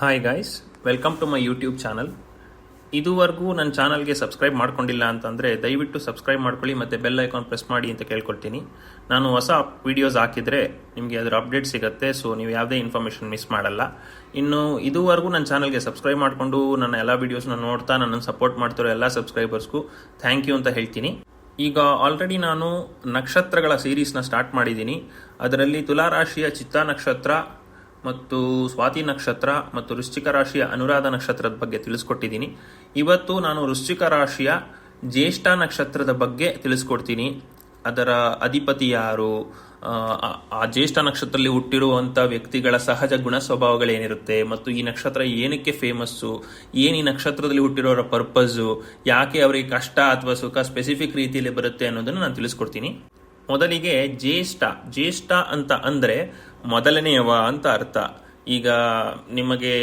Hi guys welcome to my YouTube channel ಇದುವರೆಗೂ ನನ್ನ ಚಾನಲ್ಗೆ ಸಬ್ಸ್ಕ್ರೈಬ್ ಮಾಡ್ಕೊಂಡಿಲ್ಲ ಅಂತಂದರೆ ದಯವಿಟ್ಟು ಸಬ್ಸ್ಕ್ರೈಬ್ ಮಾಡ್ಕೊಳ್ಳಿ ಮತ್ತು ಬೆಲ್ ಐಕಾನ್ ಪ್ರೆಸ್ ಮಾಡಿ ಅಂತ ಕೇಳ್ಕೊಳ್ತೀನಿ. ನಾನು ಹೊಸ ವೀಡಿಯೋಸ್ ಹಾಕಿದರೆ ನಿಮಗೆ ಅದರ ಅಪ್ಡೇಟ್ ಸಿಗುತ್ತೆ ಸೊ ನೀವು ಯಾವುದೇ ಇನ್ಫಾರ್ಮೇಷನ್ ಮಿಸ್ ಮಾಡಲ್ಲ. ಇನ್ನು ಇದುವರೆಗೂ ನನ್ನ ಚಾನಲ್ಗೆ ಸಬ್ಸ್ಕ್ರೈಬ್ ಮಾಡಿಕೊಂಡು ನನ್ನ ಎಲ್ಲ ವೀಡಿಯೋಸ್ನ ನೋಡ್ತಾ ನನ್ನನ್ನು ಸಪೋರ್ಟ್ ಮಾಡ್ತಿರೋ ಎಲ್ಲ ಸಬ್ಸ್ಕ್ರೈಬರ್ಸ್ಗೂ ಥ್ಯಾಂಕ್ ಯು ಅಂತ ಹೇಳ್ತೀನಿ. ಈಗ ಆಲ್ರೆಡಿ ನಾನು ನಕ್ಷತ್ರಗಳ ಸೀರೀಸ್ನ ಸ್ಟಾರ್ಟ್ ಮಾಡಿದ್ದೀನಿ. ಅದರಲ್ಲಿ ತುಲಾರಾಶಿಯ ಚಿತ್ತಾ ನಕ್ಷತ್ರ ಮತ್ತು ಸ್ವಾತಿ ನಕ್ಷತ್ರ ಮತ್ತು ವೃಶ್ಚಿಕ ರಾಶಿಯ ಅನುರಾಧ ನಕ್ಷತ್ರದ ಬಗ್ಗೆ ತಿಳಿಸ್ಕೊಟ್ಟಿದ್ದೀನಿ. ಇವತ್ತು ನಾನು ವೃಶ್ಚಿಕ ರಾಶಿಯ ಜ್ಯೇಷ್ಠ ನಕ್ಷತ್ರದ ಬಗ್ಗೆ ತಿಳಿಸ್ಕೊಡ್ತೀನಿ. ಅದರ ಅಧಿಪತಿ ಯಾರು? ಆ, ಜ್ಯೇಷ್ಠ ನಕ್ಷತ್ರದಲ್ಲಿ ಹುಟ್ಟಿರುವಂಥ ವ್ಯಕ್ತಿಗಳ ಸಹಜ ಗುಣ ಸ್ವಭಾವಗಳೇನಿರುತ್ತೆ? ಮತ್ತು ಈ ನಕ್ಷತ್ರ ಏನಕ್ಕೆ ಫೇಮಸ್ಸು ಏನು ಈ ನಕ್ಷತ್ರದಲ್ಲಿ ಹುಟ್ಟಿರೋರ ಪರ್ಪಸ್ಸು ಯಾಕೆ ಅವರಿಗೆ ಕಷ್ಟ ಅಥವಾ ಸುಖ ಸ್ಪೆಸಿಫಿಕ್ ರೀತಿಯಲ್ಲಿ ಬರುತ್ತೆ ಅನ್ನೋದನ್ನು ನಾನು ತಿಳಿಸ್ಕೊಡ್ತೀನಿ. ಮೊದಲಿಗೆ ಜ್ಯೇಷ್ಠ ಜ್ಯೇಷ್ಠ ಅಂತ ಅಂದರೆ ಮೊದಲನೆಯವ ಅಂತ ಅರ್ಥ. ಈಗ ನಿಮಗೆ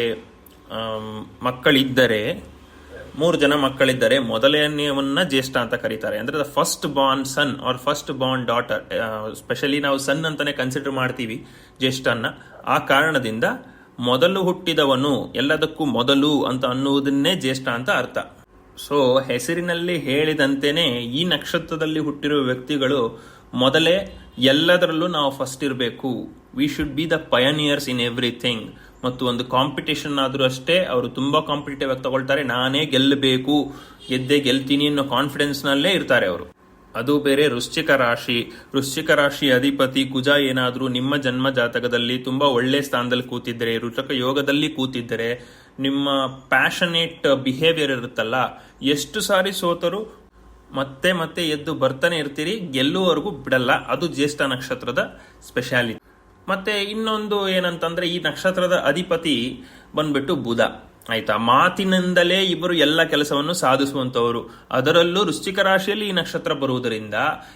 ಮಕ್ಕಳಿದ್ದರೆ, ಮೂರು ಜನ ಮಕ್ಕಳಿದ್ದರೆ ಮೊದಲನೆಯವನ್ನ ಜ್ಯೇಷ್ಠ ಅಂತ ಕರೀತಾರೆ. ಅಂದ್ರೆ the first born son or first born daughter specially ನಾವು ಸನ್ ಅಂತಾನೆ ಕನ್ಸಿಡರ್ ಮಾಡ್ತೀವಿ ಜ್ಯೇಷ್ಠನ್ನ. ಆ ಕಾರಣದಿಂದ ಮೊದಲು ಹುಟ್ಟಿದವನು ಎಲ್ಲದಕ್ಕೂ ಮೊದಲು ಅಂತ ಅನ್ನುವುದನ್ನೇ ಜ್ಯೇಷ್ಠ ಅಂತ ಅರ್ಥ. ಸೊ ಹೆಸರಿನಲ್ಲಿ ಹೇಳಿದಂತೆಯೇ ಈ ನಕ್ಷತ್ರದಲ್ಲಿ ಹುಟ್ಟಿರುವ ವ್ಯಕ್ತಿಗಳು ಮೊದಲೇ ಎಲ್ಲದರಲ್ಲೂ ನಾವು ಫಸ್ಟ್ ಇರಬೇಕು. We should be the pioneers in everything ಮತ್ತು ಒಂದು ಕಾಂಪಿಟೇಷನ್ ಆದರೂ ಅಷ್ಟೇ ಅವರು ತುಂಬ ಕಾಂಪಿಟೇಟಿವ್ ಆಗಿ ತಗೊಳ್ತಾರೆ. ನಾನೇ ಗೆಲ್ಲಬೇಕು. ಗೆದ್ದೇ ಗೆಲ್ತೀನಿ ಅನ್ನೋ ಕಾನ್ಫಿಡೆನ್ಸ್ನಲ್ಲೇ ಇರ್ತಾರೆ ಅವರು. ಅದು ಬೇರೆ ವೃಶ್ಚಿಕ ರಾಶಿ. ವೃಶ್ಚಿಕ ರಾಶಿ ಅಧಿಪತಿ ಕುಜ ಏನಾದರೂ ನಿಮ್ಮ ಜನ್ಮ ಜಾತಕದಲ್ಲಿ ತುಂಬ ಒಳ್ಳೆ ಸ್ಥಾನದಲ್ಲಿ ಕೂತಿದ್ದರೆ ರುಚಕ ಯೋಗದಲ್ಲಿ ಕೂತಿದ್ದರೆ, ನಿಮ್ಮ ಪ್ಯಾಷನೇಟ್ ಬಿಹೇವಿಯರ್ ಇರುತ್ತಲ್ಲ, ಎಷ್ಟು ಸಾರಿ ಸೋತರು ಮತ್ತೆ ಮತ್ತೆ ಎದ್ದು ಬರ್ತಾನೆ ಇರ್ತೀರಿ, ಗೆಲ್ಲುವವರೆಗೂ ಬಿಡಲ್ಲ. ಅದು ಜ್ಯೇಷ್ಠ ನಕ್ಷತ್ರದ ಸ್ಪೆಷಾಲಿಟಿ ಮತ್ತೆ ಇನ್ನೊಂದು ಏನಂತಂದ್ರೆ, ಈ ನಕ್ಷತ್ರದ ಅಧಿಪತಿ ಬಂದ್ಬಿಟ್ಟು ಬುಧ. ಆಯ್ತಾ? ಮಾತಿನಿಂದಲೇ ಇವರು ಎಲ್ಲ ಕೆಲಸವನ್ನು ಸಾಧಿಸುವಂತವರು. ಅದರಲ್ಲೂ ವೃಶ್ಚಿಕ ರಾಶಿಯಲ್ಲಿ ಈ ನಕ್ಷತ್ರ ಬರುವುದರಿಂದ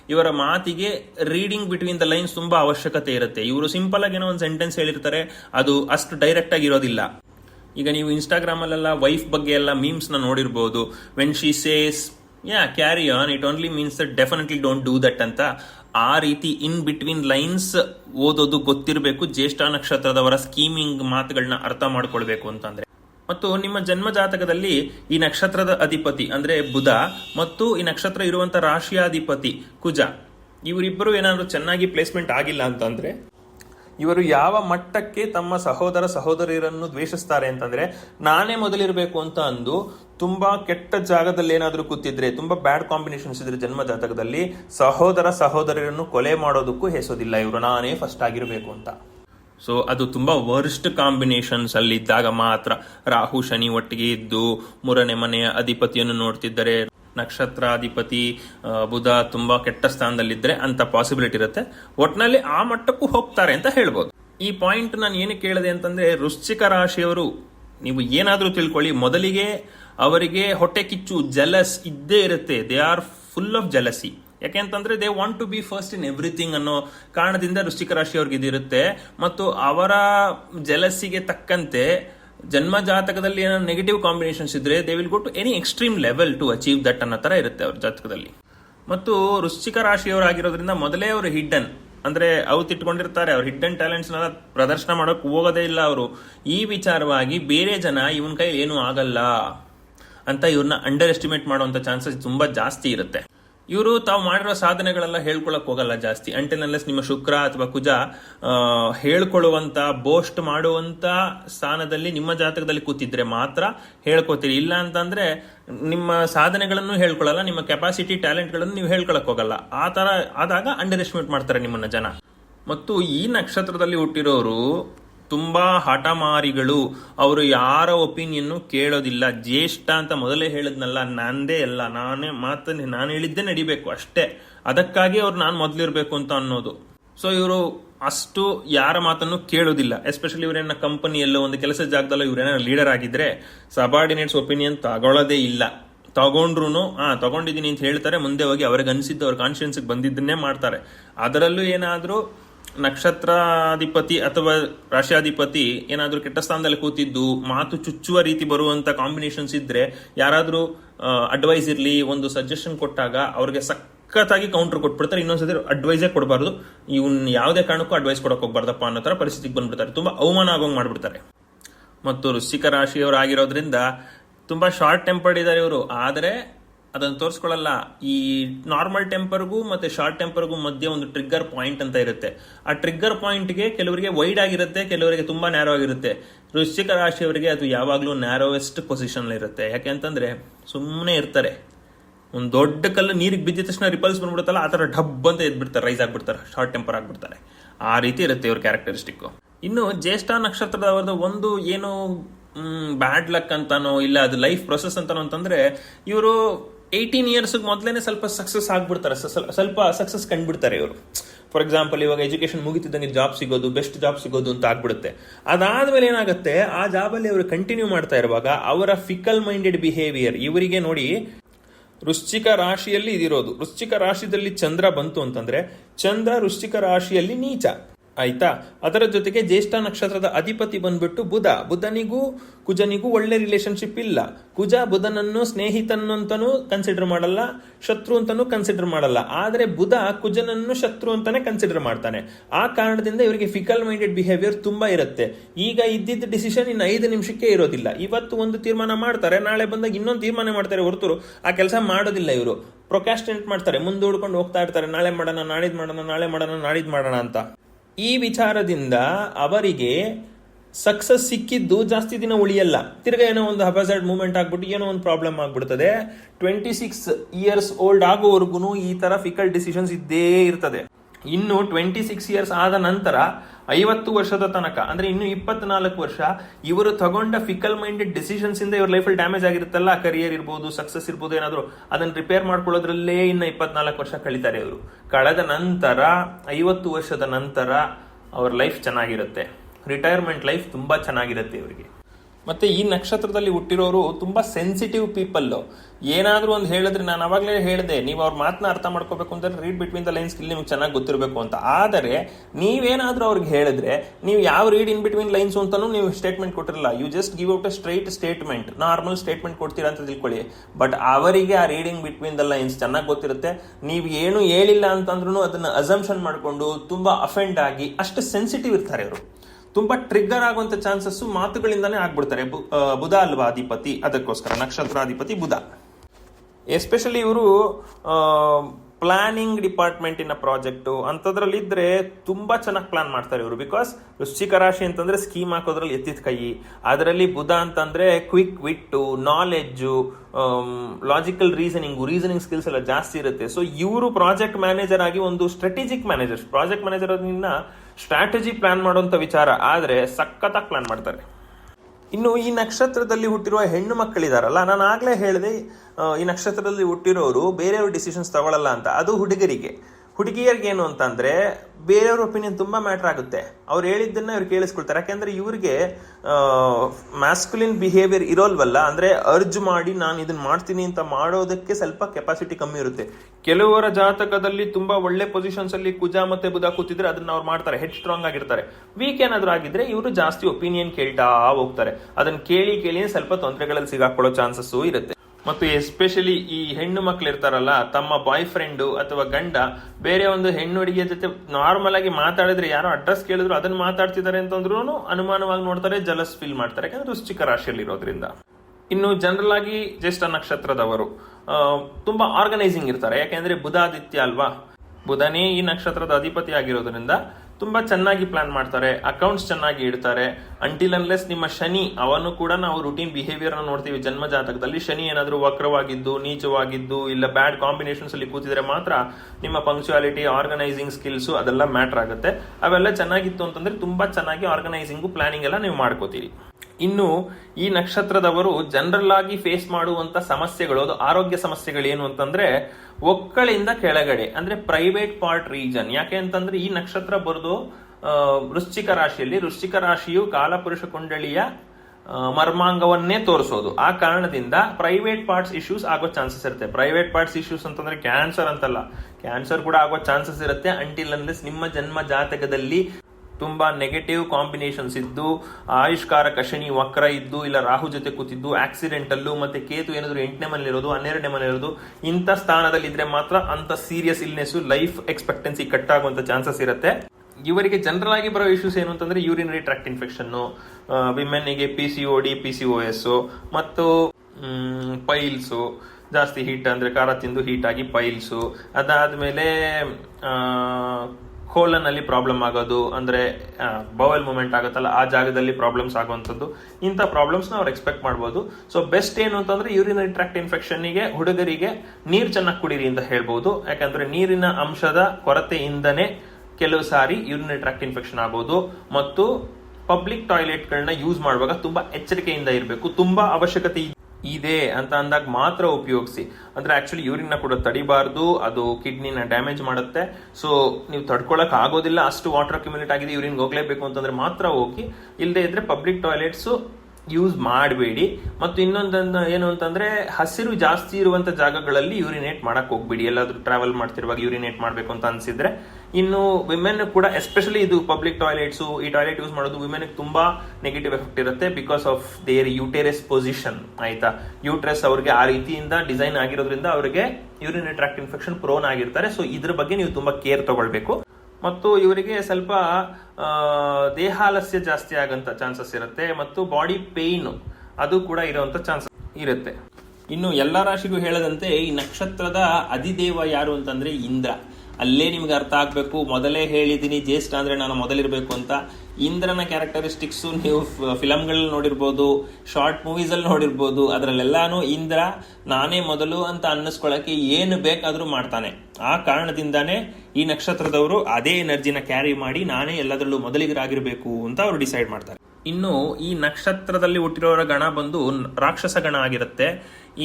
ಇವರ ಮಾತಿಗೆ ರೀಡಿಂಗ್ ಬಿಟ್ವೀನ್ ದ ಲೈನ್ಸ್ ತುಂಬಾ ಅವಶ್ಯಕತೆ ಇರುತ್ತೆ. ಇವರು ಸಿಂಪಲ್ ಆಗಿ ಏನೋ ಒಂದು ಸೆಂಟೆನ್ಸ್ ಹೇಳಿರ್ತಾರೆ, ಅದು ಅಷ್ಟು ಡೈರೆಕ್ಟ್ ಆಗಿ ಇರೋದಿಲ್ಲ. ಈಗ ನೀವು ಇನ್ಸ್ಟಾಗ್ರಾಮ್ ಅಲ್ಲೆಲ್ಲ ವೈಫ್ ಬಗ್ಗೆ ಎಲ್ಲ ಮೀಮ್ಸ್ನ ನೋಡಿರ್ಬೋದು. When she says ya carry on it only means that definitely don't do that ಅಂತ. ಆ ರೀತಿ ಇನ್ ಬಿಟ್ವೀನ್ ಲೈನ್ಸ್ ಓದೋದು ಗೊತ್ತಿರಬೇಕು, ಜ್ಯೇಷ್ಠ ನಕ್ಷತ್ರದವರ ಸ್ಕೀಮಿಂಗ್ ಮಾತುಗಳನ್ನ ಅರ್ಥ ಮಾಡ್ಕೊಳ್ಬೇಕು ಅಂತಂದ್ರೆ. ಮತ್ತು ನಿಮ್ಮ ಜನ್ಮ ಜಾತಕದಲ್ಲಿ ಈ ನಕ್ಷತ್ರದ ಅಧಿಪತಿ ಅಂದ್ರೆ ಬುಧ ಮತ್ತು ಈ ನಕ್ಷತ್ರ ಇರುವಂತ ರಾಶಿಯ ಅಧಿಪತಿ ಕುಜ. ಇವರಿಬ್ಬರು ಏನಾದ್ರು ಚೆನ್ನಾಗಿ ಪ್ಲೇಸ್ಮೆಂಟ್ ಆಗಿಲ್ಲ ಅಂತಂದ್ರೆ? ಇವರು ಯಾವ ಮಟ್ಟಕ್ಕೆ ತಮ್ಮ ಸಹೋದರ ಸಹೋದರಿಯರನ್ನು ದ್ವೇಷಿಸ್ತಾರೆ ಅಂತಂದ್ರೆ, ನಾನೇ ಮೊದಲಿರಬೇಕು ಅಂತ ಅಂದು ತುಂಬಾ ಕೆಟ್ಟ ಜಾಗದಲ್ಲಿ ಏನಾದರೂ ಕೂತಿದ್ರೆ, ತುಂಬಾ ಬ್ಯಾಡ್ ಕಾಂಬಿನೇಷನ್ಸ್ ಇದ್ರೆ ಜನ್ಮ ಜಾತಕದಲ್ಲಿ ಸಹೋದರ ಸಹೋದರಿಯರನ್ನು ಕೊಲೆ ಮಾಡೋದಕ್ಕೂ ಹೆಸೋದಿಲ್ಲ. ಇವರು ನಾನೇ ಫಸ್ಟ್ ಆಗಿರಬೇಕು ಅಂತ. ಸೊ ಅದು ತುಂಬಾ ವರ್ಸ್ಟ್ ಕಾಂಬಿನೇಷನ್ಸ್ ಅಲ್ಲಿ ಇದ್ದಾಗ ಮಾತ್ರ ರಾಹು ಶನಿ ಒಟ್ಟಿಗೆ ಇದ್ದು ಮೂರನೇ ಮನೆಯ ಅಧಿಪತಿಯನ್ನು ನೋಡ್ತಿದ್ದರೆ ನಕ್ಷತ್ರಾಧಿಪತಿ ಬುಧ ತುಂಬಾ ಕೆಟ್ಟ ಸ್ಥಾನದಲ್ಲಿದ್ರೆ ಅಂತ ಪಾಸಿಬಿಲಿಟಿ ಇರುತ್ತೆ. ಒಟ್ನಲ್ಲಿ ಆ ಮಟ್ಟಕ್ಕೂ ಹೋಗ್ತಾರೆ ಅಂತ ಹೇಳ್ಬೋದು. ಈ ಪಾಯಿಂಟ್ ನಾನು ಏನಕ್ಕೆ ಕೇಳಿದೆ ಅಂತಂದ್ರೆ, ವೃಶ್ಚಿಕ ರಾಶಿಯವರು, ನೀವು ಏನಾದ್ರೂ ತಿಳ್ಕೊಳ್ಳಿ, ಮೊದಲಿಗೆ ಅವರಿಗೆ ಹೊಟ್ಟೆ ಕಿಚ್ಚು ಜಲಸ್ ಇದ್ದೇ ಇರುತ್ತೆ. They are full of jealousy ಯಾಕೆಂತಂದ್ರೆ they want to be first in everything ಅನ್ನೋ ಕಾರಣದಿಂದ ವೃಶ್ಚಿಕ ರಾಶಿಯವ್ರಿಗೆ ಇದಿರುತ್ತೆ. ಮತ್ತು ಅವರ ಜಲಸ್ಸಿಗೆ ತಕ್ಕಂತೆ ಜನ್ಮ ಜಾತಕದಲ್ಲಿ ಏನೋ ನೆಗೆಟಿವ್ ಕಾಂಬಿನೇಷನ್ಸ್ ಇದ್ರೆ they will go to any extreme level to achieve that ಅನ್ನೋ ತರ ಇರುತ್ತೆ ಅವ್ರ ಜಾತಕದಲ್ಲಿ. ಮತ್ತು ವೃಶ್ಚಿಕ ರಾಶಿಯವರಾಗಿರೋದ್ರಿಂದ ಮೊದಲೇ ಅವರು ಹಿಡ್ಡನ್ ಅಂದ್ರೆ ಅವತ್ತಿಟ್ಕೊಂಡಿರ್ತಾರೆ ಅವ್ರು ಹಿಡ್ಡನ್ ಟ್ಯಾಲೆಂಟ್ಸ್ ಪ್ರದರ್ಶನ ಮಾಡೋಕೆ ಹೋಗೋದೇ ಇಲ್ಲ ಅವರು. ಈ ವಿಚಾರವಾಗಿ ಬೇರೆ ಜನ ಇವನ್ ಕೈಲಿ ಏನೂ ಆಗಲ್ಲ ಅಂತ ಇವ್ರನ್ನ ಅಂಡರ್ ಎಸ್ಟಿಮೇಟ್ ಮಾಡುವಂತ ಚಾನ್ಸಸ್ ತುಂಬಾ ಜಾಸ್ತಿ ಇರುತ್ತೆ. ಇವರು ತಾವು ಮಾಡಿರೋ ಸಾಧನೆಗಳೆಲ್ಲ ಹೇಳ್ಕೊಳಕ್ ಹೋಗಲ್ಲ ಜಾಸ್ತಿ. ಅಂಟೆನಲ್ಲೆಸ್ ನಿಮ್ಮ ಶುಕ್ರ ಅಥವಾ ಕುಜ ಹೇಳ್ಕೊಳ್ಳುವಂತ ಬೋಸ್ಟ್ ಮಾಡುವಂತ ಸ್ಥಾನದಲ್ಲಿ ನಿಮ್ಮ ಜಾತಕದಲ್ಲಿ ಕೂತಿದ್ರೆ ಮಾತ್ರ ಹೇಳ್ಕೊತೀರಿ. ಇಲ್ಲ ಅಂತಂದ್ರೆ ನಿಮ್ಮ ಸಾಧನೆಗಳನ್ನು ಹೇಳ್ಕೊಳ್ಳಲ್ಲ ನಿಮ್ಮ ಕೆಪಾಸಿಟಿ ಟ್ಯಾಲೆಂಟ್ಗಳನ್ನು ನೀವು ಹೇಳ್ಕೊಳಕ್ ಹೋಗಲ್ಲ. ಆ ತರ ಆದಾಗ ಅಂಡರ್ ಎಸ್ಟಿಮೇಟ್ ಮಾಡ್ತಾರೆ ನಿಮ್ಮನ್ನ ಜನ. ಮತ್ತು ಈ ನಕ್ಷತ್ರದಲ್ಲಿ ಹುಟ್ಟಿರೋರು ತುಂಬಾ ಹಠಮಾರಿಗಳು. ಅವರು ಯಾರ ಒಪಿನಿಯನ್ನು ಕೇಳೋದಿಲ್ಲ. ಜ್ಯೇಷ್ಠ ಅಂತ ಮೊದಲೇ ಹೇಳಿದ್ನಲ್ಲ, ನಂದೇ ಎಲ್ಲ ನಾನೇ ಮಾತನ್ನೇ, ನಾನು ಹೇಳಿದ್ದೇ ನಡಿಬೇಕು ಅಷ್ಟೇ. ಅದಕ್ಕಾಗಿ ಅವ್ರು ನಾನು ಮೊದಲಿರಬೇಕು ಅಂತ ಅನ್ನೋದು. ಸೊ ಇವರು ಅಷ್ಟು ಯಾರ ಮಾತನ್ನು ಕೇಳೋದಿಲ್ಲ. ಎಸ್ಪೆಷಲಿ ಇವರೇನ ಕಂಪನಿಯಲ್ಲೋ ಒಂದು ಕೆಲಸ ಜಾಗದಲ್ಲೋ ಇವರೇನ ಲೀಡರ್ ಆಗಿದ್ರೆ ಸಬಾರ್ಡಿನೇಟ್ಸ್ ಒಪಿನಿಯನ್ ತಗೊಳ್ಳೋದೇ ಇಲ್ಲ. ತಗೊಂಡ್ರು ಆ, ತಗೊಂಡಿದ್ದೀನಿ ಅಂತ ಹೇಳ್ತಾರೆ. ಮುಂದೆ ಹೋಗಿ ಅವ್ರಿಗೆ ಅನಿಸಿದ್ದು, ಅವ್ರ ಕಾನ್ಫಿಡೆನ್ಸ್ಗೆ ಬಂದಿದ್ದನ್ನೇ ಮಾಡ್ತಾರೆ. ಅದರಲ್ಲೂ ಏನಾದ್ರೂ ನಕ್ಷತ್ರಾಧಿಪತಿ ಅಥವಾ ರಾಶಿಯಾಧಿಪತಿ ಏನಾದರೂ ಕೆಟ್ಟ ಸ್ಥಾನದಲ್ಲಿ ಕೂತಿದ್ದು, ಮಾತು ಚುಚ್ಚುವ ರೀತಿ ಬರುವಂತ ಕಾಂಬಿನೇಷನ್ಸ್ ಇದ್ದರೆ ಯಾರಾದರೂ ಅಡ್ವೈಸ್ ಇರಲಿ, ಒಂದು ಸಜೆಷನ್ ಕೊಟ್ಟಾಗ ಅವ್ರಿಗೆ ಸಖತ್ತಾಗಿ ಕೌಂಟರ್ ಕೊಟ್ಬಿಡ್ತಾರೆ. ಇನ್ನೊಂದ್ಸತಿ ಅಡ್ವೈಸೇ ಕೊಡಬಾರ್ದು. ಇವನ್ ಯಾವುದೇ ಕಾರಣಕ್ಕೂ ಅಡ್ವೈಸ್ ಕೊಡಕ್ಕೆ ಹೋಗ್ಬಾರ್ದಪ್ಪ ಅನ್ನೋ ಥರ ಪರಿಸ್ಥಿತಿಗೆ ಬಂದ್ಬಿಡ್ತಾರೆ. ತುಂಬಾ ಅವಮಾನ ಆಗೋಂಗೆ ಮಾಡ್ಬಿಡ್ತಾರೆ. ಮತ್ತು ವೃಶ್ಚಿಕ ರಾಶಿಯವರು ಆಗಿರೋದ್ರಿಂದ ತುಂಬಾ ಶಾರ್ಟ್ ಟೆಂಪರ್ಡ್ ಇದ್ದಾರೆ ಇವರು. ಆದರೆ ಅದನ್ನು ತೋರಿಸ್ಕೊಳ್ಳಲ್ಲ ಈ ನಾರ್ಮಲ್ ಟೆಂಪರ್ಗೂ ಮತ್ತೆ ಶಾರ್ಟ್ ಟೆಂಪರ್ಗೂ ಮಧ್ಯೆ ಒಂದು ಟ್ರಿಗ್ಗರ್ ಪಾಯಿಂಟ್ ಅಂತ ಇರುತ್ತೆ. ಆ ಟ್ರಿಗ್ಗರ್ ಪಾಯಿಂಟ್ಗೆ ಕೆಲವರಿಗೆ ವೈಡ್ ಆಗಿರುತ್ತೆ, ಕೆಲವರಿಗೆ ತುಂಬಾ ನ್ಯಾರೋ ಆಗಿರುತ್ತೆ. ವೃಶ್ಚಿಕ ರಾಶಿಯವರಿಗೆ ಅದು ಯಾವಾಗಲೂ ನ್ಯಾರೋವೆಸ್ಟ್ ಪೊಸಿಷನ್ ಇರುತ್ತೆ. ಯಾಕೆ ಅಂತಂದ್ರೆ ಸುಮ್ಮನೆ ಇರ್ತಾರೆ. ಒಂದು ದೊಡ್ಡ ಕಲ್ಲು ನೀರಿಗೆ ಬಿದ್ದ ತಕ್ಷಣ ರಿಪಲ್ಸ್ ಬಂದ್ಬಿಡುತ್ತಲ್ಲ, ಆ ಥರ ಡಬ್ ಅಂತ ಎದ್ಬಿಡ್ತಾರೆ ರೈಸ್ ಆಗ್ಬಿಡ್ತಾರೆ ಶಾರ್ಟ್ ಟೆಂಪರ್ ಆಗ್ಬಿಡ್ತಾರೆ. ಆ ರೀತಿ ಇರುತ್ತೆ ಇವ್ರ ಕ್ಯಾರೆಕ್ಟರಿಸ್ಟಿಕ್ ಇನ್ನು ಜ್ಯೇಷ್ಠ ನಕ್ಷತ್ರದವ್ರದ್ದು ಒಂದು ಏನು ಬ್ಯಾಡ್ ಲಕ್ ಅಂತಾನೋ ಇಲ್ಲ, ಅದು ಲೈಫ್ ಪ್ರೊಸೆಸ್ ಅಂತಾನೋ ಅಂತಂದ್ರೆ ಇವರು ಏಯ್ಟೀನ್ ಇಯರ್ಸ್ ಮೊದಲೇನೆ ಸ್ವಲ್ಪ ಸಕ್ಸಸ್ ಆಗ್ಬಿಡ್ತಾರೆ. ಸ್ವಲ್ಪ- ಸಕ್ಸಸ್ ಕಂಡ್ಬಿಡ್ತಾರೆ ಇವರು. ಫಾರ್ ಎಕ್ಸಾಂಪಲ್ ಇವಾಗ ಎಜುಕೇಶನ್ ಮುಗಿತಿದ್ದಂಗೆ ಜಾಬ್ ಸಿಗೋದು ಬೆಸ್ಟ್ ಜಾಬ್ ಸಿಗೋದು ಅಂತ ಆಗ್ಬಿಡುತ್ತೆ. ಅದಾದ್ಮೇಲೆ ಏನಾಗುತ್ತೆ, ಆ ಜಾಬಲ್ಲಿ ಅವರು ಕಂಟಿನ್ಯೂ ಮಾಡ್ತಾ ಇರುವಾಗ ಅವರ ಫಿಕಲ್ ಮೈಂಡೆಡ್ ಬಿಹೇವಿಯರ್ ಇವರಿಗೆ ನೋಡಿ ವೃಶ್ಚಿಕ ರಾಶಿಯಲ್ಲಿ ಇದಿರೋದು. ವೃಶ್ಚಿಕ ರಾಶಿಯಲ್ಲಿ ಚಂದ್ರ ಬಂತು ಅಂತಂದ್ರೆ ಚಂದ್ರ ವೃಶ್ಚಿಕ ರಾಶಿಯಲ್ಲಿ ನೀಚ. ಆಯ್ತಾ? ಅದರ ಜೊತೆಗೆ ಜ್ಯೇಷ್ಠ ನಕ್ಷತ್ರದ ಅಧಿಪತಿ ಬಂದ್ಬಿಟ್ಟು ಬುಧ. ಬುಧನಿಗೂ ಕುಜನಿಗೂ ಒಳ್ಳೆ ರಿಲೇಶನ್ಶಿಪ್ ಇಲ್ಲ. ಕುಜ ಬುಧನನ್ನು ಸ್ನೇಹಿತನಂತನೂ ಕನ್ಸಿಡರ್ ಮಾಡಲ್ಲ, ಶತ್ರು ಅಂತಾನೂ ಕನ್ಸಿಡರ್ ಮಾಡಲ್ಲ. ಆದ್ರೆ ಬುಧ ಕುಜನನ್ನು ಶತ್ರು ಅಂತಾನೆ ಕನ್ಸಿಡರ್ ಮಾಡ್ತಾನೆ. ಆ ಕಾರಣದಿಂದ ಇವರಿಗೆ ಫಿಕಲ್ ಮೈಂಡೆಡ್ ಬಿಹೇವಿಯರ್ ತುಂಬಾ ಇರುತ್ತೆ. ಈಗ ಇದ್ದಿದ್ದ ಡಿಸಿಷನ್ ಇನ್ನು ಐದು ನಿಮಿಷಕ್ಕೆ ಇರೋದಿಲ್ಲ. ಇವತ್ತು ಒಂದು ತೀರ್ಮಾನ ಮಾಡ್ತಾರೆ, ನಾಳೆ ಬಂದಾಗ ಇನ್ನೊಂದು ತೀರ್ಮಾನ ಮಾಡ್ತಾರೆ ಹೊರತು ಆ ಕೆಲಸ ಮಾಡೋದಿಲ್ಲ ಇವರು. ಪ್ರೊಕ್ಯಾಸ್ಟಿನೇಟ್ ಮಾಡ್ತಾರೆ, ಮುಂದೂಡ್ಕೊಂಡು ಹೋಗ್ತಾ ಇರ್ತಾರೆ. ನಾಳೆ ಮಾಡೋಣ, ನಾಳಿದ್ ಮಾಡೋಣ, ನಾಳೆ ಮಾಡೋಣ, ನಾಳಿದ್ ಮಾಡೋಣ ಅಂತ. ಈ ವಿಚಾರದಿಂದ ಅವರಿಗೆ ಸಕ್ಸಸ್ ಸಿಕ್ಕಿದ್ದು ಜಾಸ್ತಿ ದಿನ ಉಳಿಯಲ್ಲ. ತಿರ್ಗ ಏನೋ ಒಂದು ಹಬಸೈಡ್ ಮೂವ್ಮೆಂಟ್ ಆಗ್ಬಿಟ್ಟು ಏನೋ ಒಂದು ಪ್ರಾಬ್ಲಮ್ ಆಗ್ಬಿಡ್ತದೆ. ಟ್ವೆಂಟಿ ಸಿಕ್ಸ್ ಇಯರ್ಸ್ ಓಲ್ಡ್ ಆಗೋವರೆಗೂ ಈ ತರ ಫಿಕಲ್ ಡಿಸಿಷನ್ಸ್ ಇದ್ದೇ ಇರ್ತದೆ. ಇನ್ನು ಟ್ವೆಂಟಿ ಸಿಕ್ಸ್ ಇಯರ್ಸ್ ಆದ ನಂತರ ಐವತ್ತು ವರ್ಷದ ತನಕ, ಅಂದ್ರೆ ಇನ್ನು ಇಪ್ಪತ್ನಾಲ್ಕು ವರ್ಷ, ಇವರು ತಗೊಂಡ ಫಿಕಲ್ ಮೈಂಡೆಡ್ ಡಿಸಿಷನ್ಸ್ ಇಂದ ಇವ್ರ ಲೈಫಲ್ಲಿ ಡ್ಯಾಮೇಜ್ ಆಗಿರುತ್ತಲ್ಲ? ಕರಿಯರ್ ಇರ್ಬೋದು ಸಕ್ಸಸ್ ಇರ್ಬೋದು, ಏನಾದರೂ ಅದನ್ನ ರಿಪೇರ್ ಮಾಡ್ಕೊಳ್ಳೋದ್ರಲ್ಲೇ ಇನ್ನು ಇಪ್ಪತ್ನಾಲ್ಕು ವರ್ಷ ಕಳೀತಾರೆ ಇವರು. ಕಳೆದ ನಂತರ, ಐವತ್ತು ವರ್ಷದ ನಂತರ ಅವ್ರ ಲೈಫ್ ಚೆನ್ನಾಗಿರುತ್ತೆ. ರಿಟೈರ್ಮೆಂಟ್ ಲೈಫ್ ತುಂಬಾ ಚೆನ್ನಾಗಿರುತ್ತೆ ಇವರಿಗೆ. ಮತ್ತೆ ಈ ನಕ್ಷತ್ರದಲ್ಲಿ ಹುಟ್ಟಿರೋರು ತುಂಬಾ ಸೆನ್ಸಿಟಿವ್ ಪೀಪಲ್ ಏನಾದರೂ ಒಂದು ಹೇಳಿದ್ರೆ ನಾನು ಅವಾಗಲೇ ಹೇಳಿದೆ, ನೀವು ಅವ್ರ ಮಾತನ್ನ ಅರ್ಥ ಮಾಡ್ಕೋಬೇಕು ಅಂದ್ರೆ read between the lines skill ನಿಮ್ಗೆ ಚೆನ್ನಾಗಿ ಗೊತ್ತಿರಬೇಕು ಅಂತ. ಆದರೆ, ನೀವೇನಾದ್ರೂ ಅವ್ರಿಗೆ ಹೇಳಿದ್ರೆ, ನೀವು ಯಾವ ರೀಡ್ ಇನ್ ಬಿಟ್ವೀನ್ ಲೈನ್ಸ್ ಅಂತಲೂ ನೀವು statement ಕೊಟ್ಟಿರಲ್ಲ. You just give out a straight statement normal statement ಕೊಡ್ತೀರಾ ಅಂತ ತಿಳ್ಕೊಳ್ಳಿ. ಬಟ್ ಅವರಿಗೆ ಆ ರೀಡಿಂಗ್ ಬಿಟ್ವೀನ್ ದ ಲೈನ್ಸ್ ಚೆನ್ನಾಗಿ ಗೊತ್ತಿರುತ್ತೆ. ನೀವು ಏನು ಹೇಳಿಲ್ಲ ಅಂತಂದ್ರೂ ಅದನ್ನ ಅಸಂಪ್ಷನ್ ಮಾಡಿಕೊಂಡು ತುಂಬಾ ಅಫೆಂಡ್ ಆಗಿ ಅಷ್ಟು ಸೆನ್ಸಿಟಿವ್ ಇರ್ತಾರೆ ಅವರು ತುಂಬಾ ಟ್ರಿಗ್ಗರ್ ಆಗುವಂತ ಚಾನ್ಸಸ್ ಮಾತುಗಳಿಂದಾನೇ ಆಗ್ಬಿಡ್ತಾರೆ. ಬುಧ ಅಲ್ವಾ ಅಧಿಪತಿ? ಅದಕ್ಕೋಸ್ಕರ ನಕ್ಷತ್ರಾಧಿಪತಿ ಬುಧ. ಎಸ್ಪೆಷಲಿ ಇವರು ಪ್ಲಾನಿಂಗ್ ಡಿಪಾರ್ಟ್ಮೆಂಟಿನ ಪ್ರಾಜೆಕ್ಟು ಅಂಥದ್ರಲ್ಲಿ ಇದ್ರೆ ತುಂಬಾ ಚೆನ್ನಾಗಿ ಪ್ಲಾನ್ ಮಾಡ್ತಾರೆ ಇವರು. ಬಿಕಾಸ್ ವೃಶ್ಚಿಕ ರಾಶಿ ಅಂತಂದ್ರೆ ಸ್ಕೀಮ್ ಹಾಕೋದ್ರಲ್ಲಿ ಎತ್ತಿದ ಕೈ. ಅದರಲ್ಲಿ ಬುಧ ಅಂತಂದ್ರೆ quick wit knowledge logical reasoning reasoning skills ಎಲ್ಲ ಜಾಸ್ತಿ ಇರುತ್ತೆ. ಸೊ ಇವರು ಪ್ರಾಜೆಕ್ಟ್ ಮ್ಯಾನೇಜರ್ ಆಗಿ ಒಂದು strategic manager project manager strategy plan ಮಾಡುವಂತ ವಿಚಾರ ಆದರೆ ಸಖತ್ತಾಗಿ ಪ್ಲಾನ್ ಮಾಡ್ತಾರೆ. ಇನ್ನು ಈ ನಕ್ಷತ್ರದಲ್ಲಿ ಹುಟ್ಟಿರುವ ಹೆಣ್ಣು ಮಕ್ಕಳಿದಾರಲ್ಲ, ನಾನು ಆಗಲೇ ಹೇಳಿದೆ ಈ ನಕ್ಷತ್ರದಲ್ಲಿ ಹುಟ್ಟಿರೋರು ಬೇರೆಯವ್ರ ಡಿಸಿಷನ್ಸ್ ತಗೊಳ್ಳಲ್ಲ ಅಂತ. ಅದು ಹುಡುಗರಿಗೆ. ಹುಡುಗಿಯರಿಗೆ ಏನು ಅಂತಂದ್ರೆ ಬೇರೆಯವ್ರ ಒಪಿನಿಯನ್ ತುಂಬಾ ಮ್ಯಾಟರ್ ಆಗುತ್ತೆ. ಅವ್ರು ಹೇಳಿದ್ದನ್ನ ಇವ್ರು ಕೇಳಿಸ್ಕೊಳ್ತಾರೆ. ಯಾಕೆಂದ್ರೆ ಇವ್ರಿಗೆ ಮ್ಯಾಸ್ಕುಲಿನ್ ಬಿಹೇವಿಯರ್ ಇರೋಲ್ವಲ್ಲ, ಅಂದ್ರೆ ಅರ್ಜ್ ಮಾಡಿ ನಾನು ಇದನ್ನ ಮಾಡ್ತೀನಿ ಅಂತ ಮಾಡೋದಕ್ಕೆ ಸ್ವಲ್ಪ ಕೆಪಾಸಿಟಿ ಕಮ್ಮಿ ಇರುತ್ತೆ. ಕೆಲವರ ಜಾತಕದಲ್ಲಿ ತುಂಬಾ ಒಳ್ಳೆ ಪೊಸಿಷನ್ಸ್ ಅಲ್ಲಿ ಕುಜ ಮತ್ತೆ ಬುಧ ಕೂತಿದ್ರೆ ಅದನ್ನ ಅವ್ರು ಮಾಡ್ತಾರೆ. ಹೆಡ್ ಸ್ಟ್ರಾಂಗ್ ಆಗಿರ್ತಾರೆ. ವೀಕ್ ಏನಾದ್ರು ಆಗಿದ್ರೆ ಇವರು ಜಾಸ್ತಿ ಒಪಿನಿಯನ್ ಕೇಳ್ತಾ ಹೋಗ್ತಾರೆ. ಅದನ್ನ ಕೇಳಿ ಕೇಳಿ ಸ್ವಲ್ಪ ತೊಂದರೆಗಳಲ್ಲಿ ಸಿಗಾಕೊಳ್ಳೋ ಚಾನ್ಸಸ್ ಇರುತ್ತೆ. ಮತ್ತು ಎಸ್ಪೆಷಲಿ ಈ ಹೆಣ್ಣು ಮಕ್ಳು ಇರ್ತಾರಲ್ಲ, ತಮ್ಮ ಬಾಯ್ ಫ್ರೆಂಡ್ ಅಥವಾ ಗಂಡ, ಬೇರೆ ಒಂದು ಹೆಣ್ಣು ಹುಡುಗಿಯ ಜೊತೆ ನಾರ್ಮಲ್ ಆಗಿ ಮಾತಾಡಿದ್ರೆ ಯಾರೋ ಅಡ್ರೆಸ್ ಕೇಳಿದ್ರು ಅದನ್ನ ಮಾತಾಡ್ತಿದ್ದಾರೆ ಅಂತಂದ್ರೂ ಅನುಮಾನವಾಗಿ ನೋಡ್ತಾರೆ ಜಲಸ್ ಫೀಲ್ ಮಾಡ್ತಾರೆ, ಯಾಕಂದ್ರೆ ವೃಶ್ಚಿಕ ರಾಶಿಯಲ್ಲಿ ಇರೋದ್ರಿಂದ. ಇನ್ನು ಜನರಲ್ ಆಗಿ ಜ್ಯೇಷ್ಠ ನಕ್ಷತ್ರದವರು ತುಂಬಾ ಆರ್ಗನೈಸಿಂಗ್ ಇರ್ತಾರೆ, ಯಾಕೆಂದ್ರೆ ಬುಧಾದಿತ್ಯ ಅಲ್ವಾ? ಬುಧನೇ ಈ ನಕ್ಷತ್ರದ ಅಧಿಪತಿ ಆಗಿರೋದ್ರಿಂದ ತುಂಬಾ ಚೆನ್ನಾಗಿ ಪ್ಲಾನ್ ಮಾಡ್ತಾರೆ ಅಕೌಂಟ್ಸ್ ಚೆನ್ನಾಗಿ ಇಡ್ತಾರೆ. ಅಂಟಿಲ್ ಅನ್ಲೆಸ್ ನಿಮ್ಮ ಶನಿ, ಅವನು ಕೂಡ ನಾವು ರುಟೀನ್ ಬಿಹೇವಿಯರ್ ನೋಡ್ತೀವಿ. ಜನ್ಮ ಜಾತಕದಲ್ಲಿ ಶನಿ ಏನಾದರೂ ವಕ್ರವಾಗಿದ್ದು, ನೀಚವಾಗಿದ್ದು, ಇಲ್ಲ ಬ್ಯಾಡ್ ಕಾಂಬಿನೇಷನ್ಸ್ ಅಲ್ಲಿ ಕೂತಿದ್ರೆ ಮಾತ್ರ ನಿಮ್ಮ ಪಂಕ್ಚುಯಾಲಿಟಿ ಆರ್ಗನೈಸಿಂಗ್ ಸ್ಕಿಲ್ಸ್ ಅದೆಲ್ಲ ಮ್ಯಾಟರ್ ಆಗುತ್ತೆ. ಅವೆಲ್ಲ ಚೆನ್ನಾಗಿತ್ತು ಅಂತಂದ್ರೆ ತುಂಬಾ ಚೆನ್ನಾಗಿ ಆರ್ಗನೈಸಿಂಗು ಪ್ಲಾನಿಂಗ್ ಎಲ್ಲ ನೀವು ಮಾಡ್ಕೋತೀರಿ. ಇನ್ನು ಈ ನಕ್ಷತ್ರದವರು ಜನರಲ್ ಆಗಿ ಫೇಸ್ ಮಾಡುವಂತ ಸಮಸ್ಯೆಗಳು, ಅದು ಆರೋಗ್ಯ ಸಮಸ್ಯೆಗಳೇನು ಅಂತಂದ್ರೆ ಒಕ್ಕಳಿಂದ ಕೆಳಗಡೆ, ಅಂದ್ರೆ ಪ್ರೈವೇಟ್ ಪಾರ್ಟ್ ರೀಜನ್ ಯಾಕೆ ಅಂತಂದ್ರೆ ಈ ನಕ್ಷತ್ರ ಬರೆದು ವೃಶ್ಚಿಕ ರಾಶಿಯಲ್ಲಿ, ವೃಶ್ಚಿಕ ರಾಶಿಯು ಕಾಲಪುರುಷ ಕುಂಡಳಿಯ ಮರ್ಮಾಂಗವನ್ನೇ ತೋರಿಸೋದು. ಆ ಕಾರಣದಿಂದ ಪ್ರೈವೇಟ್ ಪಾರ್ಟ್ಸ್ ಇಶ್ಯೂಸ್ ಆಗೋ ಚಾನ್ಸಸ್ ಇರುತ್ತೆ. ಪ್ರೈವೇಟ್ ಪಾರ್ಟ್ಸ್ ಇಶ್ಯೂಸ್ ಅಂತಂದ್ರೆ ಕ್ಯಾನ್ಸರ್ ಅಂತಲ್ಲ. ಕ್ಯಾನ್ಸರ್ ಕೂಡ ಆಗೋ ಚಾನ್ಸಸ್ ಇರುತ್ತೆ. ಅಂಟಿಲ್ ಅನ್ಲೆಸ್ ನಿಮ್ಮ ಜನ್ಮ ಜಾತಕದಲ್ಲಿ ತುಂಬಾ ನೆಗೆಟಿವ್ ಕಾಂಬಿನೇಷನ್ಸ್ ಇದ್ದು ಆಯುಷ್ಕಾರಕ ಶನಿ ವಕ್ರ ಇದ್ದು, ಇಲ್ಲ ರಾಹು ಜೊತೆ ಕೂತಿದ್ದು ಆಕ್ಸಿಡೆಂಟ್ ಅಲ್ಲೂ ಮತ್ತೆ ಕೇತು ಏನಾದರೂ ಎಂಟನೇ ಮನೆ ಇರೋದು, ಹನ್ನೆರಡನೇ ಇರೋದು, ಇಂಥ ಸ್ಥಾನದಲ್ಲಿ ಇದ್ರೆ ಮಾತ್ರ ಅಂತ serious illness life expectancy cut ಆಗುವಂತ ಚಾನ್ಸಸ್ ಇರುತ್ತೆ. ಇವರಿಗೆ ಜನರಲ್ ಆಗಿ ಬರೋ ಇಶ್ಯೂಸ್ ಏನು ಅಂತಂದ್ರೆ urinary tract infection ವಿಮೆನ್ನಿಗೆ P C O D P C O S ಮತ್ತು ಪೈಲ್ಸು ಜಾಸ್ತಿ ಹೀಟ್ ಅಂದ್ರೆ ಖಾರ ತಿಂದು ಹೀಟ್ ಆಗಿ ಪೈಲ್ಸು ಅದಾದ್ಮೇಲೆ ಕೋಲನ್ ಅಲ್ಲಿ ಪ್ರಾಬ್ಲಮ್ ಆಗೋದು, ಅಂದ್ರೆ ಬವೆಲ್ ಮೂಮೆಂಟ್ ಆಗುತ್ತಲ್ಲ, ಆ ಜಾಗದಲ್ಲಿ ಪ್ರಾಬ್ಲಮ್ಸ್ ಆಗುವಂಥದ್ದು, ಇಂಥ ಪ್ರಾಬ್ಲಮ್ಸ್ ಅವ್ರು ಎಕ್ಸ್ಪೆಕ್ಟ್ ಮಾಡ್ಬೋದು. ಸೊ ಬೆಸ್ಟ್ ಏನು ಅಂತಂದ್ರೆ ಯೂರಿನರಿ ಟ್ರ್ಯಾಕ್ಟ್ ಇನ್ಫೆಕ್ಷನ್ಗೆ ಹುಡುಗರಿಗೆ ನೀರು ಚೆನ್ನಾಗಿ ಕುಡೀರಿ ಅಂತ ಹೇಳ್ಬೋದು. ಯಾಕಂದ್ರೆ ನೀರಿನ ಅಂಶದ ಕೊರತೆಯಿಂದನೇ ಕೆಲವು ಸಾರಿ ಯೂರಿನರಿ ಟ್ರ್ಯಾಕ್ಟ್ ಇನ್ಫೆಕ್ಷನ್ ಆಗೋದು ಮತ್ತು ಪಬ್ಲಿಕ್ ಟಾಯ್ಲೆಟ್ಗಳನ್ನ ಯೂಸ್ ಮಾಡುವಾಗ ತುಂಬಾ ಎಚ್ಚರಿಕೆಯಿಂದ ಇರಬೇಕು. ತುಂಬಾ ಅವಶ್ಯಕತೆ ಇದೆ ಅಂತ ಅಂದಾಗ ಮಾತ್ರ ಉಪಯೋಗಿಸಿ. ಅಂದ್ರೆ ಆಕ್ಚುಲಿ ಯೂರಿನ್ನ ಕೂಡ ತಡಿಬಾರ್ದು, ಅದು ಕಿಡ್ನಿನ ಡ್ಯಾಮೇಜ್ ಮಾಡುತ್ತೆ. ಸೊ ನೀವು ತಡ್ಕೊಳಕ್ ಆಗೋದಿಲ್ಲ, ಅಷ್ಟು ವಾಟರ್ ಅಕ್ಯುಮಿಲೇಟ್ ಆಗಿದೆ ಯೂರಿನ್ ಹೋಗ್ಲೇಬೇಕು ಅಂತಂದ್ರೆ ಮಾತ್ರ ಹೋಗಿ ಇಲ್ಲದೆ ಇದ್ರೆ ಪಬ್ಲಿಕ್ ಟಾಯ್ಲೆಟ್ಸ್ ಯೂಸ್ ಮಾಡಬೇಡಿ. ಮತ್ತು ಇನ್ನೊಂದನ್ನು ಏನು ಅಂತಂದ್ರೆ, ಹಸಿರು ಜಾಸ್ತಿ ಇರುವಂತ ಜಾಗಗಳಲ್ಲಿ ಯೂರಿನೇಟ್ ಮಾಡಕ್ ಹೋಗ್ಬೇಡಿ. ಎಲ್ಲಾದ್ರೂ ಟ್ರಾವೆಲ್ ಮಾಡ್ತಿರುವಾಗ ಯೂರಿನೇಟ್ ಮಾಡಬೇಕು ಅಂತ ಅನ್ಸಿದ್ರೆ. ಇನ್ನು ವಿಮೆನ್ ಕೂಡ ಎಸ್ಪೆಷಲಿ ಇದು ಪಬ್ಲಿಕ್ ಟಾಯ್ಲೆಟ್ಸ್ ಈ ಟಾಯ್ಲೆಟ್ ಯೂಸ್ ಮಾಡೋದು ವಿಮೆನ್ಗೆ ತುಂಬಾ ನೆಗೆಟಿವ್ ಎಫೆಕ್ಟ್ ಇರುತ್ತೆ because of their uterus position ಆಯಿತಾ? ಯೂಟ್ರೆಸ್ ಅವ್ರಿಗೆ ಆ ರೀತಿಯಿಂದ ಡಿಸೈನ್ ಆಗಿರೋದ್ರಿಂದ ಅವರಿಗೆ ಯೂರಿನೇಟ್ ಟ್ರಾಕ್ಟ್ ಇನ್ಫೆಕ್ಷನ್ ಪ್ರೋನ್ ಆಗಿರ್ತಾರೆ. ಸೊ ಇದ್ರ ಬಗ್ಗೆ ನೀವು ತುಂಬಾ ಕೇರ್ ತಗೊಳ್ಬೇಕು. ಮತ್ತು ಇವರಿಗೆ ಸ್ವಲ್ಪ ದೇಹಾಲಸ್ಯ ಜಾಸ್ತಿ ಆಗಂತ ಚಾನ್ಸಸ್ ಇರುತ್ತೆ ಮತ್ತು ಬಾಡಿ ಪೇಯ್ನ್ ಅದು ಕೂಡ ಇರುವಂತ ಚಾನ್ಸಸ್ ಇರುತ್ತೆ. ಇನ್ನು ಎಲ್ಲ ರಾಶಿಗೂ ಹೇಳದಂತೆ ಈ ನಕ್ಷತ್ರದ ಅಧಿದೇವ ಯಾರು ಅಂತಂದ್ರೆ ಇಂದ್ರ. ಅಲ್ಲೇ ನಿಮ್ಗೆ ಅರ್ಥ ಆಗಬೇಕು. ಮೊದಲೇ ಹೇಳಿದ್ದೀನಿ ಜ್ಯೇಷ್ಠ ಅಂದರೆ ನಾನು ಮೊದಲಿರಬೇಕು ಅಂತ. ಇಂದ್ರನ ಕ್ಯಾರೆಕ್ಟರಿಸ್ಟಿಕ್ಸ್ ನೀವು ಫಿಲಮ್ಗಳಲ್ಲಿ ನೋಡಿರ್ಬೋದು ಶಾರ್ಟ್ ಮೂವೀಸ್ ಅಲ್ಲಿ ನೋಡಿರ್ಬೋದು, ಅದರಲ್ಲೆಲ್ಲಾನು ಇಂದ್ರ ನಾನೇ ಮೊದಲು ಅಂತ ಅನ್ನಿಸ್ಕೊಳಕ್ಕೆ ಏನು ಬೇಕಾದರೂ ಮಾಡ್ತಾನೆ. ಆ ಕಾರಣದಿಂದಾನೇ ಈ ನಕ್ಷತ್ರದವರು ಅದೇ ಎನರ್ಜಿನ ಕ್ಯಾರಿ ಮಾಡಿ ನಾನೇ ಎಲ್ಲದರಲ್ಲೂ ಮೊದಲಿಗರಾಗಿರ್ಬೇಕು ಅಂತ ಅವರು ಡಿಸೈಡ್ ಮಾಡ್ತಾರೆ. ಇನ್ನು ಈ ನಕ್ಷತ್ರದಲ್ಲಿ ಹುಟ್ಟಿರೋರ ಗಣ ಬಂದು ರಾಕ್ಷಸ ಗಣ ಆಗಿರುತ್ತೆ.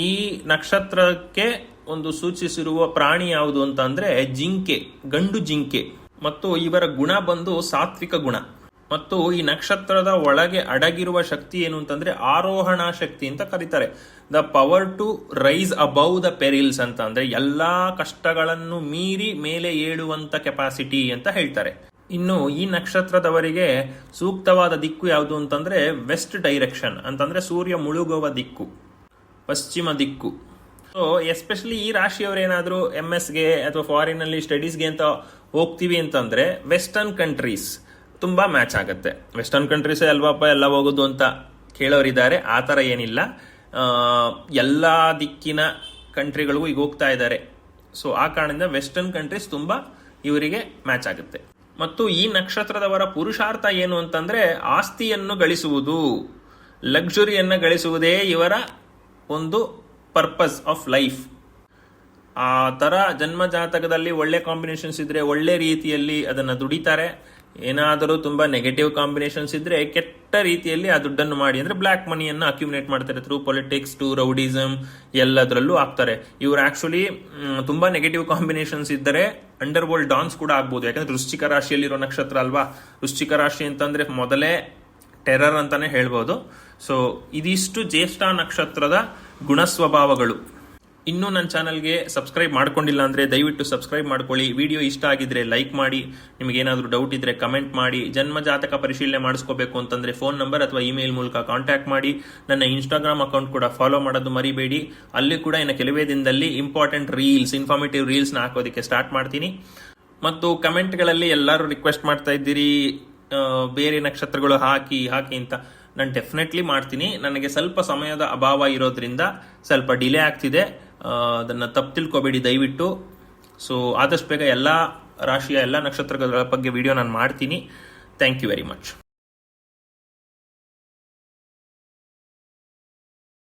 ಈ ನಕ್ಷತ್ರಕ್ಕೆ ಒಂದು ಸೂಚಿಸಿರುವ ಪ್ರಾಣಿ ಯಾವುದು ಅಂತ ಅಂದ್ರೆ ಜಿಂಕೆ, ಗಂಡು ಜಿಂಕೆ. ಮತ್ತು ಇವರ ಗುಣ ಬಂದು ಸಾತ್ವಿಕ ಗುಣ. ಮತ್ತು ಈ ನಕ್ಷತ್ರದ ಒಳಗೆ ಅಡಗಿರುವ ಶಕ್ತಿ ಏನು ಅಂತಂದ್ರೆ ಆರೋಹಣ ಶಕ್ತಿ ಅಂತ ಕರೀತಾರೆ. The power to rise above the perils ಅಂತ ಅಂದ್ರೆ ಎಲ್ಲಾ ಕಷ್ಟಗಳನ್ನು ಮೀರಿ ಮೇಲೆ ಏಳುವಂತ ಕೆಪಾಸಿಟಿ ಅಂತ ಹೇಳ್ತಾರೆ. ಇನ್ನು ಈ ನಕ್ಷತ್ರದವರಿಗೆ ಸೂಕ್ತವಾದ ದಿಕ್ಕು ಯಾವುದು ಅಂತಂದ್ರೆ ವೆಸ್ಟ್ ಡೈರೆಕ್ಷನ್ ಅಂತಂದ್ರೆ ಸೂರ್ಯ ಮುಳುಗುವ ದಿಕ್ಕು, ಪಶ್ಚಿಮ ದಿಕ್ಕು. ಸೊ ಎಸ್ಪೆಷಲಿ ಈ ರಾಶಿಯವರೇನಾದರೂ ಎಂ ಎಸ್ಗೆ ಅಥವಾ ಫಾರಿನಲ್ಲಿ ಸ್ಟಡೀಸ್ಗೆ ಅಂತ ಹೋಗ್ತೀವಿ ಅಂತಂದ್ರೆ ವೆಸ್ಟರ್ನ್ ಕಂಟ್ರೀಸ್ ತುಂಬಾ ಮ್ಯಾಚ್ ಆಗುತ್ತೆ. ವೆಸ್ಟರ್ನ್ ಕಂಟ್ರೀಸ್ ಅಲ್ವಾಪ ಎಲ್ಲ ಹೋಗೋದು ಅಂತ ಕೇಳೋರಿದ್ದಾರೆ. ಆ ಥರ ಏನಿಲ್ಲ. ಎಲ್ಲಾ ದಿಕ್ಕಿನ ಕಂಟ್ರಿಗಳಿಗೂ ಈಗ ಹೋಗ್ತಾ ಇದ್ದಾರೆ. ಸೊ ಆ ಕಾರಣದಿಂದ ವೆಸ್ಟರ್ನ್ ಕಂಟ್ರೀಸ್ ತುಂಬಾ ಇವರಿಗೆ ಮ್ಯಾಚ್ ಆಗುತ್ತೆ. ಮತ್ತು ಈ ನಕ್ಷತ್ರದವರ ಪುರುಷಾರ್ಥ ಏನು ಅಂತಂದ್ರೆ ಆಸ್ತಿಯನ್ನು ಗಳಿಸುವುದು ಲಕ್ಸುರಿಯನ್ನು ಗಳಿಸುವುದೇ ಇವರ ಒಂದು ಪರ್ಪಸ್ ಆಫ್ ಲೈಫ್ ಆ ತರ ಜನ್ಮಜಾತಕದಲ್ಲಿ ಒಳ್ಳೆ ಕಾಂಬಿನೇಷನ್ಸ್ ಇದ್ದರೆ ಒಳ್ಳೆ ರೀತಿಯಲ್ಲಿ ಅದನ್ನ ದುಡಿತಾರೆ. ಏನಾದರೂ ತುಂಬಾ ನೆಗೆಟಿವ್ ಕಾಂಬಿನೇಷನ್ಸ್ ಇದ್ದರೆ ಕೆಟ್ಟ ರೀತಿಯಲ್ಲಿ ಆ ದುಡ್ಡನ್ನು ಮಾಡಿ ಅಂದ್ರೆ ಬ್ಲ್ಯಾಕ್ ಮನಿಯನ್ನ ಅಕ್ಯುಮಿನೇಟ್ ಮಾಡ್ತಾರೆ ಥ್ರೂ ಪೊಲಿಟಿಕ್ಸ್ ಟು ರೌಡಿಸಮ್ ಎಲ್ಲದರಲ್ಲೂ ಆಗ್ತಾರೆ. ಇವರು ಆಕ್ಚುಲಿ ತುಂಬಾ ನೆಗೆಟಿವ್ ಕಾಂಬಿನೇಷನ್ಸ್ ಇದ್ದರೆ ಅಂಡರ್ ವರ್ಲ್ಡ್ ಡಾನ್ಸ್ ಕೂಡ ಆಗ್ಬೋದು. ಯಾಕಂದ್ರೆ ವೃಶ್ಚಿಕ ರಾಶಿಯಲ್ಲಿರೋ ನಕ್ಷತ್ರ ಅಲ್ವಾ? ವೃಶ್ಚಿಕ ರಾಶಿ ಅಂತಂದ್ರೆ ಮೊದಲೇ ಟೆರರ್ ಅಂತಾನೆ ಹೇಳ್ಬೋದು. ಸೊ ಇದಿಷ್ಟು ಜ್ಯೇಷ್ಠ ನಕ್ಷತ್ರದ ಗುಣ ಸ್ವಭಾವಗಳು ಇನ್ನೂ ನನ್ನ ಚಾನಲ್ಗೆ ಸಬ್ಸ್ಕ್ರೈಬ್ ಮಾಡ್ಕೊಂಡಿಲ್ಲ ಅಂದರೆ ದಯವಿಟ್ಟು ಸಬ್ಸ್ಕ್ರೈಬ್ ಮಾಡ್ಕೊಳ್ಳಿ. ವಿಡಿಯೋ ಇಷ್ಟ ಆಗಿದ್ರೆ ಲೈಕ್ ಮಾಡಿ. ನಿಮಗೇನಾದರೂ ಡೌಟ್ ಇದ್ರೆ ಕಮೆಂಟ್ ಮಾಡಿ. ಜನ್ಮ ಜಾತಕ ಪರಿಶೀಲನೆ ಮಾಡಿಸ್ಕೋಬೇಕು ಅಂತಂದ್ರೆ ಫೋನ್ ನಂಬರ್ ಅಥವಾ ಇಮೇಲ್ ಮೂಲಕ ಕಾಂಟ್ಯಾಕ್ಟ್ ಮಾಡಿ. ನನ್ನ ಇನ್ಸ್ಟಾಗ್ರಾಮ್ ಅಕೌಂಟ್ ಕೂಡ ಫಾಲೋ ಮಾಡೋದು ಮರಿಬೇಡಿ. ಅಲ್ಲಿ ಕೂಡ ಇನ್ನು ಕೆಲವೇ ದಿನದಲ್ಲಿ ಇಂಪಾರ್ಟೆಂಟ್ ರೀಲ್ಸ್ ಇನ್ಫಾರ್ಮೇಟಿವ್ ರೀಲ್ಸ್ನ ಹಾಕೋದಕ್ಕೆ ಸ್ಟಾರ್ಟ್ ಮಾಡ್ತೀನಿ. ಮತ್ತು ಕಮೆಂಟ್ಗಳಲ್ಲಿ ಎಲ್ಲರೂ ರಿಕ್ವೆಸ್ಟ್ ಮಾಡ್ತಾ ಇದ್ದೀರಿ. ಬೇರೆ ನಕ್ಷತ್ರಗಳು ಹಾಕಿ ಹಾಕಿ ಅಂತ. ನಾನು ಡೆಫಿನೆಟ್ಲಿ ಮಾಡ್ತೀನಿ. ನನಗೆ ಸ್ವಲ್ಪ ಸಮಯದ ಅಭಾವ ಇರೋದ್ರಿಂದ ಸ್ವಲ್ಪ ಡಿಲೇ ಆಗ್ತಿದೆ. ಅದನ್ನು ತಪ್ಪು ತಿಳ್ಕೊಬೇಡಿ ದಯವಿಟ್ಟು. ಸೊ ಆದಷ್ಟು ಬೇಗ ಎಲ್ಲ ರಾಶಿಯ ಎಲ್ಲ ನಕ್ಷತ್ರಗಳ ಬಗ್ಗೆ ವಿಡಿಯೋ ನಾನು ಮಾಡ್ತೀನಿ. Thank you very much